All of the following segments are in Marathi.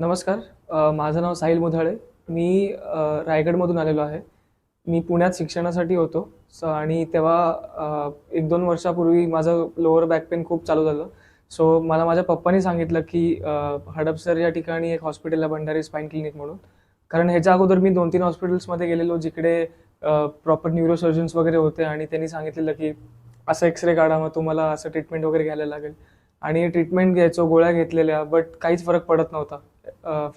नमस्कार. माझं नाव साहिल मुधाळे. मी रायगडमधून आलेलो आहे. मी पुण्यात शिक्षणासाठी होतो. स आणि तेव्हा एक दोन वर्षापूर्वी माझं लोअर बॅक पेन खूप चालू झालं. सो मला माझ्या पप्पानी सांगितलं की हडपसर या ठिकाणी एक हॉस्पिटल आहे भंडारी स्पाईन क्लिनिक म्हणून. कारण ह्याच्या अगोदर मी दोन तीन हॉस्पिटल्समध्ये गेलेलो जिकडे प्रॉपर न्यूरोसर्जन्स वगैरे होते. आणि त्यांनी सांगितलेलं की असं एक्सरे काढा मग तुम्हाला असं ट्रीटमेंट वगैरे घ्यायला लागेल. आणि ट्रीटमेंट घ्यायचो गोळ्या घेतलेल्या बट काहीच फरक पडत नव्हता.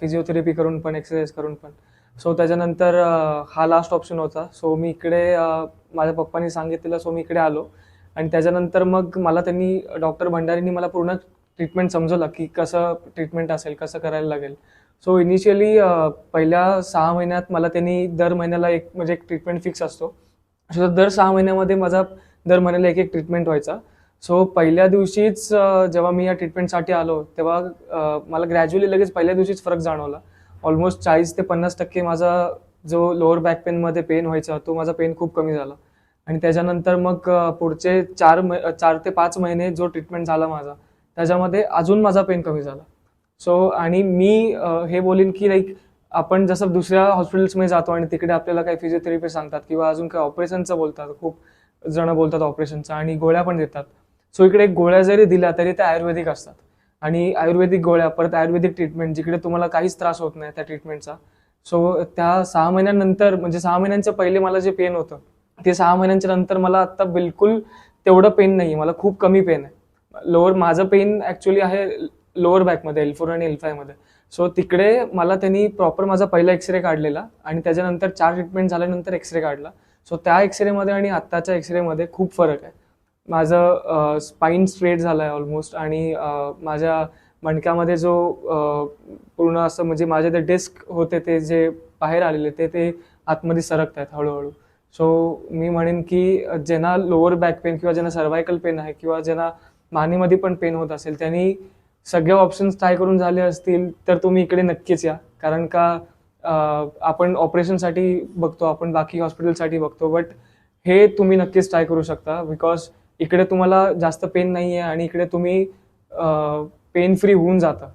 फिजिओथेरपी करून पण एक्सरसाइज करून पण. सो त्याच्यानंतर हा लास्ट ऑप्शन होता. सो मी इकडे माझ्या पप्पांनी सांगितलेलं सो मी इकडे आलो. आणि त्याच्यानंतर मग मला त्यांनी डॉक्टर भंडारींनी मला पूर्ण ट्रीटमेंट समजवलं की कसं ट्रीटमेंट असेल कसं करायला लागेल. सो इनिशियली पहिल्या सहा महिन्यात मला त्यांनी दर महिन्याला एक म्हणजे एक ट्रीटमेंट फिक्स असतो. सो दर सहा महिन्यामध्ये माझा दर महिन्याला एक एक ट्रीटमेंट व्हायचा. सो पहिल्या दिवशीच जेव्हा मी या ट्रीटमेंटसाठी आलो तेव्हा मला ग्रॅज्युअली लगेच पहिल्या दिवशीच फरक जाणवला. ऑलमोस्ट चाळीस ते पन्नास टक्के माझा जो लोअर बॅक पेनमध्ये पेन व्हायचा तो माझा पेन खूप कमी झाला. आणि त्याच्यानंतर मग पुढचे चार म चार ते पाच महिने जो ट्रीटमेंट झाला माझा त्याच्यामध्ये अजून माझा पेन कमी झाला. सो आणि मी हे बोलीन की लाईक आपण जसं दुसऱ्या हॉस्पिटल्समध्ये जातो आणि तिकडे आपल्याला काही फिजिओथेरपी सांगतात किंवा अजून काही ऑपरेशनचं बोलतात खूप जण बोलतात ऑपरेशनचं आणि गोळ्या पण देतात. सो इकडे गोळ्या जरी दिल्या तरी त्या आयुर्वेदिक असतात. आणि आयुर्वेदिक गोळ्या परत आयुर्वेदिक ट्रीटमेंट जिकडे तुम्हाला काहीच त्रास होत नाही त्या ट्रीटमेंटचा सो त्या सहा महिन्यानंतर म्हणजे सहा महिन्यांचं पहिले मला जे पेन होतं ते सहा महिन्यांच्या नंतर मला आत्ता बिलकुल तेवढं पेन नाही मला खूप कमी पेन आहे. लोअर माझं पेन ॲक्च्युली आहे लोअर बॅकमध्ये एल फोर आणि एल फायमध्ये सो तिकडे मला त्यांनी प्रॉपर माझा पहिला एक्सरे काढलेला आणि त्याच्यानंतर चार ट्रीटमेंट झाल्यानंतर एक्सरे काढला. सो त्या एक्सरेमध्ये आणि आत्ताच्या एक्सरेमध्ये खूप फरक आहे. माझं स्पाईन स्ट्रेट झालं आहे ऑलमोस्ट आणि माझ्या मणक्यामध्ये जो पूर्ण असं म्हणजे माझे ते डिस्क होते ते जे बाहेर आलेले ते ते आतमध्ये सरकत आहेत हळूहळू. सो मी म्हणेन की ज्यांना लोअर बॅक पेन किंवा ज्यांना सर्वायकल पेन आहे किंवा ज्यांना मानेमध्ये पण पेन होत असेल त्यांनी सगळे ऑप्शन्स ट्राय करून झाले असतील तर तुम्ही इकडे नक्कीच या. कारण का आपण ऑपरेशनसाठी बघतो आपण बाकी हॉस्पिटलसाठी बघतो बट हे तुम्ही नक्कीच ट्राय करू शकता बिकॉज इकडे तुम्हाला जास्त पेन नाही आहे आणि इकडे तुम्ही पेन फ्री होऊन जाता.